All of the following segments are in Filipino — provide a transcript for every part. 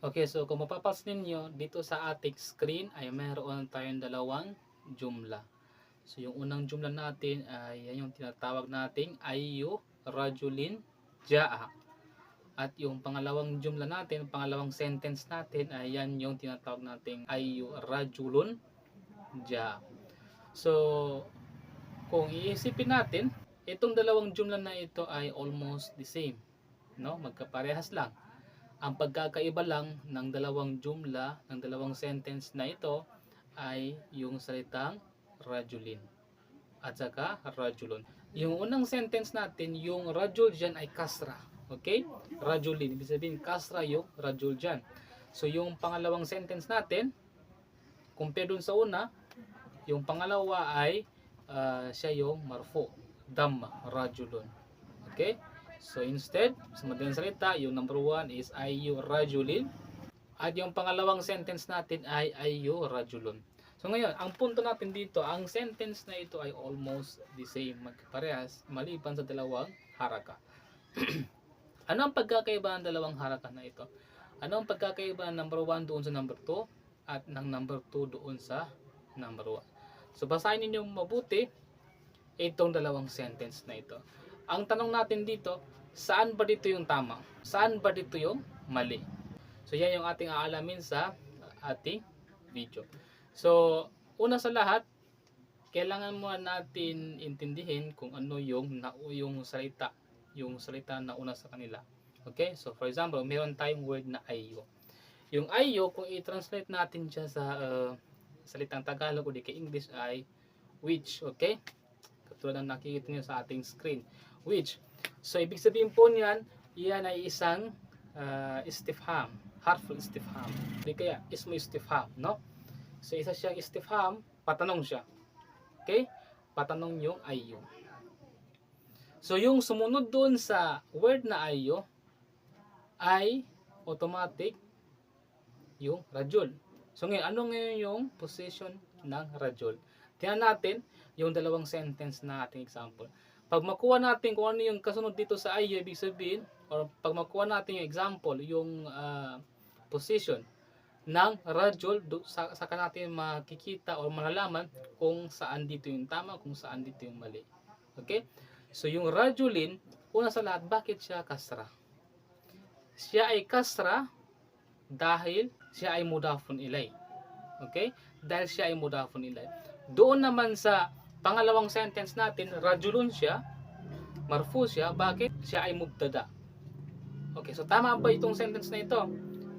Okay, so kung mapapansin ninyo, dito sa ating screen ay mayroon tayong dalawang jumla. So yung unang jumla natin ay yan yung tinatawag nating ayu rajulin jaa. At yung pangalawang jumla natin, pangalawang sentence natin ay yan yung tinatawag nating ayu rajulun jaa. So kung iisipin natin, itong dalawang jumla na ito ay almost the same. No? Magkaparehas lang. Ang pagkakaiba lang ng dalawang jumla, ng dalawang sentence na ito ay yung salitang rajulin at saka rajulun. Yung unang sentence natin, yung rajul dyan ay kasra. Okay? Rajulin. Ibig sabihin, kasra yung rajul dyan. So, yung pangalawang sentence natin, compare dun sa una, yung pangalawa ay ah, siya yung marfu. Dhamma, rajulun. Okay? So instead, sa madaling salita, yung number one is ayu rajulin. At yung pangalawang sentence natin ay ayu rajulun. So ngayon, ang punto natin dito, ang sentence na ito ay almost the same, magparehas, maliban sa dalawang haraka. ano ang pagkakaiba ng dalawang haraka na ito? Ano ang pagkakaiba ng number 1 doon sa number 2 at ng number 2 doon sa number 1? So basahin ninyo mabuti itong dalawang sentence na ito. Ang tanong natin dito, saan ba dito yung tama? Saan ba dito yung mali? So yan yung ating aalamin sa ating video. So una sa lahat, kailangan mo natin intindihin kung ano yung yung salita, yung salita na una sa kanila. Okay? So for example, meron tayong word na ayo. Yung ayo kung i-translate natin siya sa uh, salitang Tagalog o di kay English ay which, okay? Katulad ng nakikita niyo sa ating screen. Which. So ibig sabihin po niyan, iyan ay isang uh, istifham, harmful istifham. Di kaya ismo istifham, no? So isa siyang istifham, patanong siya. Okay? Patanong yung ayo. So yung sumunod doon sa word na ayo ay automatic yung rajul. So ngayon, ano ngayon yung position ng rajul? Tingnan natin yung dalawang sentence na ating example. Pag makuha natin kung ano yung kasunod dito sa ayo, ibig sabihin, or pag makuha natin yung example, yung ah, position ng do- sa, saka natin makikita o malalaman kung saan dito yung tama, kung saan dito yung mali. Okay? So yung rajulin, una sa lahat, bakit siya kasra? Siya ay kasra dahil siya ay mudafun ilay. Okay? Dahil siya ay mudafun ilay. Doon naman sa pangalawang sentence natin, rajulun siya, marfu siya, bakit? Siya ay mubtada. Okay, so tama ba itong sentence na ito?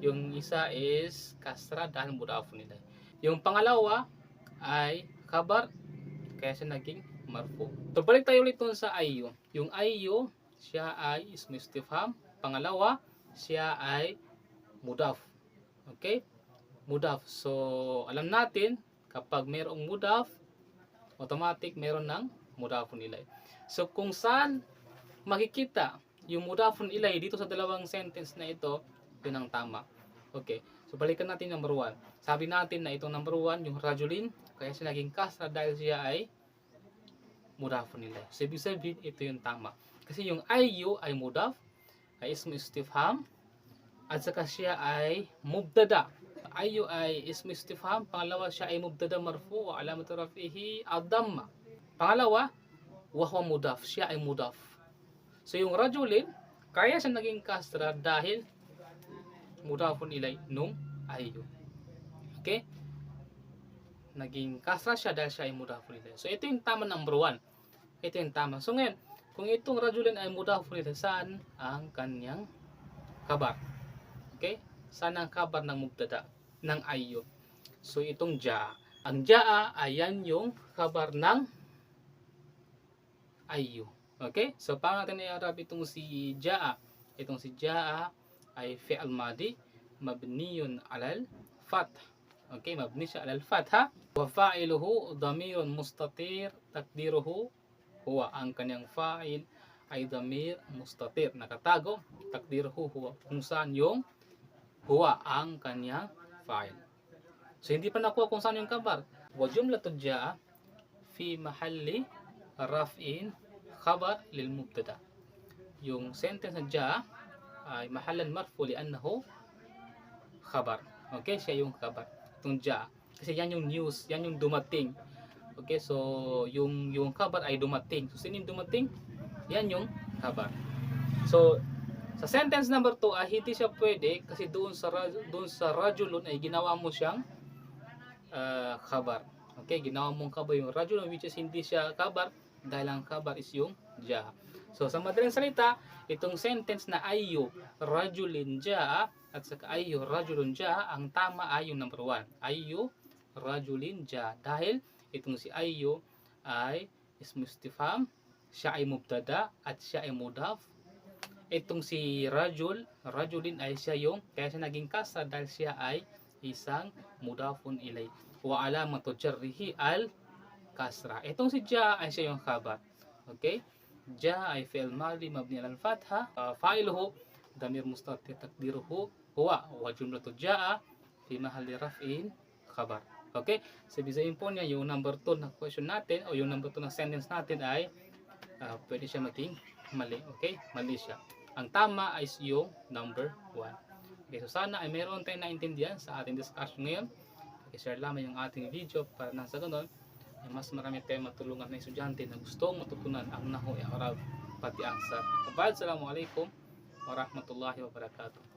Yung isa is kasra dahil mudafun ilay. Yung pangalawa ay kabar, kaya siya naging marfu. So balik tayo ulit dun sa ayo. Yung ayo, siya ay ismu istifham. Pangalawa, siya ay mudaf. Okay? Mudaf. So, alam natin, kapag mayroong mudaf, automatic meron ng mudafun ilay. So, kung saan makikita yung mudafun ilay dito sa dalawang sentence na ito, yun ang tama. Okay. So, balikan natin number 1. Sabi natin na itong number 1, yung rajulin, kaya siya naging kasra dahil siya ay mudafun ilay. So, ibig sabihin, ito yung tama. Kasi yung ayu ay mudaf, ay ismu istifham, at saka siya ay mubtada. Ayu ay ismu istifham, pangalawa siya ay mubtada marfu wa alamatu rafihi ad-damma. Pangalawa, wa huwa mudaf, siya ay mudaf. So yung rajulin, kaya siya naging kasra dahil mudafun ilay nung ayu. Okay? Naging kasra siya dahil siya ay mudafun ilay. So ito yung tama number one. Ito yung tama. So ngayon, kung itong rajulin ay mudafun ilay, saan ang kanyang kabar? Okay? Saan ang kabar ng mubtada? Ng ayo. So itong ja. Ang jaa ayan yung kabar ng ayo. Okay? So paano natin i-arab itong si jaa? Itong si jaa ay fi'al madi mabniyun alal fath. Okay, mabni siya alal fatha. Wa fa'iluhu dhamirun mustatir takdiruhu huwa ang kanyang fa'il ay damir mustatir nakatago takdiruhu huwa kung saan yung huwa ang kanyang fa'il. So hindi pa nakuha kung saan yung kabar. Wa jumlatu jaa fi mahalli raf'in khabar lil mubtada. Yung sentence na jaa ay mahalan marfu li'annahu khabar. Okay, siya yung khabar. Itong ja. Kasi yan yung news, yan yung dumating. Okay, so yung yung khabar ay dumating. So sino yung dumating? Yan yung khabar. So sa sentence number 2 ay hindi siya pwede kasi doon sa doon sa rajulun ay ginawa mo siyang uh, khabar. Okay, ginawa mong khabar yung rajulun which is hindi siya khabar dahil ang khabar is yung ja. So sa madaling salita, itong sentence na ayo rajulin ja at saka ayo rajulun ja ang tama ay yung number 1. Ayo rajulin ja dahil itong si ayo ay ismu istifham, siya ay mubtada at siya ay mudaf. Itong si rajul, rajulin ay siya yung kaya siya naging kasra dahil siya ay isang mudafun ilay. Wa alamatu jarrihi al kasra. Itong si ja ay siya yung khabar. Okay? Ja ay fi'il madi mabni al fatha. Uh, fa'iluhu damir mustatir takdiruhu huwa wa jumlatu jaa fi mahalli raf'in khabar. Okay? So, bisayin po niya yung number 2 na question natin o yung number 2 na sentence natin ay ah, pwede siya maging mali. Okay? Mali siya. Ang tama ay yung number 1. Okay, so sana ay meron tayong naintindihan sa ating discussion ngayon. I-share lamang yung ating video para nang sa ganun ay mas marami tayong matulungan na estudyante na gustong matutunan ang Nahu e Arab pati ang sa. Assalamualaikum warahmatullahi wabarakatuh.